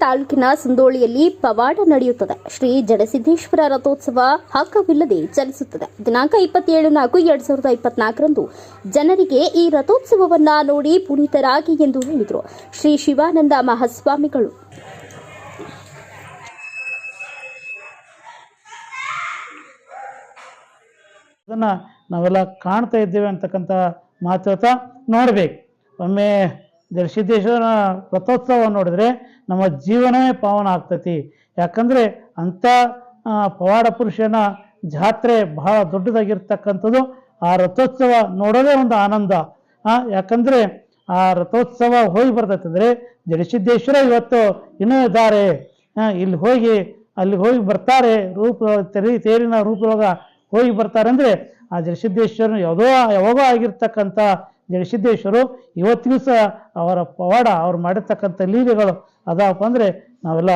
ತಾಲೂಕಿನ ಸುಂದೋಳಿಯಲ್ಲಿ ಪವಾಡ ನಡೆಯುತ್ತದೆ. ಶ್ರೀ ಜಡಸಿದ್ದೇಶ್ವರ ರಥೋತ್ಸವ ಹಕ್ಕವಿಲ್ಲದೆ ಚಲಿಸುತ್ತದೆ. ದಿನಾಂಕ ಇಪ್ಪತ್ತೇಳು ನಾಲ್ಕು ಎರಡ್ ಸಾವಿರದ ಇಪ್ಪತ್ನಾಲ್ಕರಂದು ಜನರಿಗೆ ಈ ರಥೋತ್ಸವವನ್ನ ನೋಡಿ ಪುನೀತರಾಗಿ ಎಂದು ಹೇಳಿದರು. ಶ್ರೀ ಶಿವಾನಂದ ಮಹಾಸ್ವಾಮಿಗಳು. ಅದನ್ನು ನಾವೆಲ್ಲ ಕಾಣ್ತಾ ಇದ್ದೇವೆ ಅಂತಕ್ಕಂಥ ಮಾತು ನೋಡ್ಬೇಕು. ಒಮ್ಮೆ ಸಿದ್ದೇಶ್ವರ ರಥೋತ್ಸವ ನೋಡಿದ್ರೆ ನಮ್ಮ ಜೀವನವೇ ಪಾವನ ಆಗ್ತತಿ. ಯಾಕಂದ್ರೆ ಅಂಥ ಪವಾಡ ಪುರುಷನ ಜಾತ್ರೆ ಬಹಳ ದೊಡ್ಡದಾಗಿರ್ತಕ್ಕಂಥದ್ದು. ಆ ರಥೋತ್ಸವ ನೋಡೋದೇ ಒಂದು ಆನಂದ. ಯಾಕಂದರೆ ಆ ರಥೋತ್ಸವ ಹೋಗಿ ಬರ್ತೈತೆ ಜಡಸಿದ್ದೇಶ್ವರ ಇವತ್ತು ಇನ್ನೂ ಇದ್ದಾರೆ. ಇಲ್ಲಿ ಹೋಗಿ, ಅಲ್ಲಿ ಹೋಗಿ ಬರ್ತಾರೆ. ರೂಪ, ತೆರಿ, ತೇರಿನ ರೂಪದೊಳಗ ಹೋಗಿ ಬರ್ತಾರೆ ಅಂದ್ರೆ ಆ ಜಡಸಿದ್ದೇಶ್ವರ ಯಾವುದೋ ಯಾವಾಗೋ ಆಗಿರ್ತಕ್ಕಂಥ ಜಡಸಿದ್ದೇಶ್ವರು ಇವತ್ತಿಗೂ ಸಹ ಅವರ ಪವಾಡ, ಅವ್ರು ಮಾಡಿರ್ತಕ್ಕಂಥ ಲೀಲೆಗಳು ಅದಾವಪ್ಪ ಅಂದ್ರೆ ನಾವೆಲ್ಲ